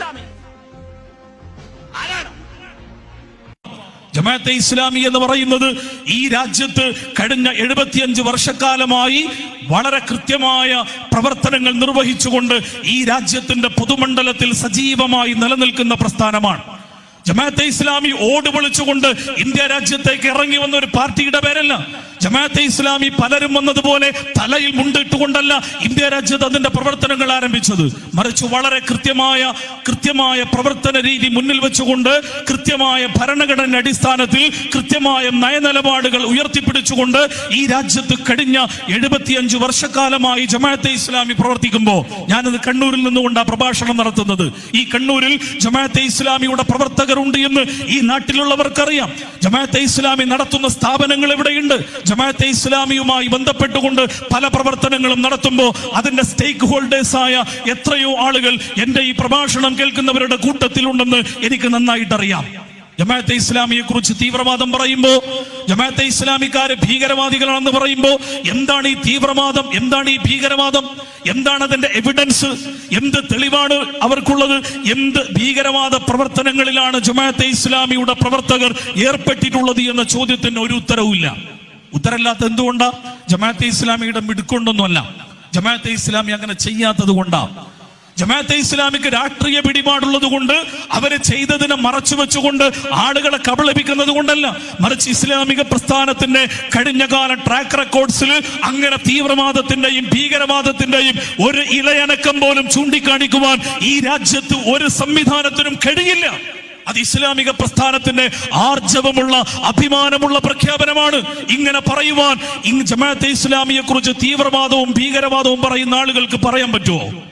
ഇസ്ലാമി ആരാണ്? ജമാഅത്തെ ഇസ്ലാമി എന്ന് പറയുന്നത് ഈ രാജ്യത്ത് കഴിഞ്ഞ എഴുപത്തിയഞ്ച് വർഷക്കാലമായി വളരെ കൃത്യമായ പ്രവർത്തനങ്ങൾ നിർവഹിച്ചുകൊണ്ട് ഈ രാജ്യത്തിന്റെ പൊതുമണ്ഡലത്തിൽ സജീവമായി നിലനിൽക്കുന്ന പ്രസ്ഥാനമാണ്. ജമാഅത്തെ ഇസ്ലാമി ഓട് പൊളിച്ചുകൊണ്ട് ഇന്ത്യ രാജ്യത്തേക്ക് ഇറങ്ങി വന്ന ഒരു പാർട്ടിയുടെ പേരല്ല. ജമാഅത്തെ ഇസ്ലാമി പലരും വന്നതുപോലെ തലയിൽ മുണ്ടിട്ടുകൊണ്ടല്ല ഇന്ത്യ രാജ്യത്ത് അതിന്റെ പ്രവർത്തനങ്ങൾ ആരംഭിച്ചത്. മറിച്ച് വളരെ കൃത്യമായ കൃത്യമായ പ്രവർത്തന രീതി മുന്നിൽ വെച്ചുകൊണ്ട് കൃത്യമായ ഭരണഘടന അടിസ്ഥാനത്തിൽ കൃത്യമായ നയനിലപാടുകൾ ഉയർത്തിപ്പിടിച്ചുകൊണ്ട് ഈ രാജ്യത്ത് കഴിഞ്ഞ എഴുപത്തിയഞ്ച് വർഷക്കാലമായി ജമാഅത്തെ ഇസ്ലാമി പ്രവർത്തിക്കുമ്പോൾ ഞാനത് കണ്ണൂരിൽ നിന്നുകൊണ്ടാണ് പ്രഭാഷണം നടത്തുന്നത്. ഈ കണ്ണൂരിൽ ജമാഅത്തെ ഇസ്ലാമിയുടെ പ്രവർത്തകരുണ്ട് എന്ന് ഈ നാട്ടിലുള്ളവർക്കറിയാം. ജമാഅത്തെ ഇസ്ലാമി നടത്തുന്ന സ്ഥാപനങ്ങൾ എവിടെയുണ്ട്? ജമാഅത്തെ ഇസ്ലാമിയുമായി ബന്ധപ്പെട്ടുകൊണ്ട് പല പ്രവർത്തനങ്ങളും നടത്തുമ്പോൾ അതിന്റെ സ്റ്റേക്ക് ഹോൾഡേഴ്സ് ആയ എത്രയോ ആളുകൾ എന്റെ ഈ പ്രഭാഷണം കേൾക്കുന്നവരുടെ കൂട്ടത്തിലുണ്ടെന്ന് എനിക്ക് നന്നായിട്ട് അറിയാം ജമാഅത്തെ ഇസ്ലാമിയെ കുറിച്ച് തീവ്രവാദം പറയുമ്പോൾ ജമാഅത്തെ ഇസ്ലാമിക്കാര് ഭീകരവാദികളാണെന്ന് പറയുമ്പോൾ എന്താണ് ഈ തീവ്രവാദം? എന്താണ് ഈ ഭീകരവാദം? എന്താണ് അതിന്റെ എവിഡൻസ് എന്ത് തെളിവാണ് അവർക്കുള്ളത്? എന്ത് ഭീകരവാദ പ്രവർത്തനങ്ങളിലാണ് ജമാഅത്തെ ഇസ്ലാമിയുടെ പ്രവർത്തകർ ഏർപ്പെട്ടിട്ടുള്ളത് എന്ന ചോദ്യത്തിന് ഒരു ഉത്തരവുമില്ല ഉത്തരമില്ലാത്ത എന്തുകൊണ്ടാ? ജമാഅത്തെ ഇസ്ലാമിയുടെ മിടുക്കൊണ്ടൊന്നുമല്ല. ജമാഅത്തെ ഇസ്ലാമി അങ്ങനെ ചെയ്യാത്തത് കൊണ്ടാ. ജമാഅത്തെ ഇസ്ലാമിക്ക് രാഷ്ട്രീയ പിടിപാടുള്ളത് കൊണ്ട് അവർ ചെയ്തതിനെ മറച്ചു വെച്ചുകൊണ്ട് ആളുകളെ കബളിപ്പിക്കുന്നത് കൊണ്ടല്ല. മറിച്ച് ഇസ്ലാമിക പ്രസ്ഥാനത്തിന്റെ കഴിഞ്ഞകാല ട്രാക്ക് റെക്കോർഡ്സിൽ അങ്ങനെ തീവ്രവാദത്തിന്റെയും ഭീകരവാദത്തിന്റെയും ഒരു ഇലയനക്കം പോലും ചൂണ്ടിക്കാണിക്കുവാൻ ഈ രാജ്യത്ത് ഒരു സംവിധാനത്തിനും കഴിയില്ല. അത് ഇസ്ലാമിക പ്രസ്ഥാനത്തിന്റെ ആർജവമുള്ള അഭിമാനമുള്ള പ്രഖ്യാപനമാണ്. ഇങ്ങനെ പറയുവാൻ ഇങ് ജമാഅത്തെ ഇസ്ലാമിയെ കുറിച്ച് തീവ്രവാദവും ഭീകരവാദവും പറയുന്ന ആളുകൾക്ക് പറയാൻ പറ്റുമോ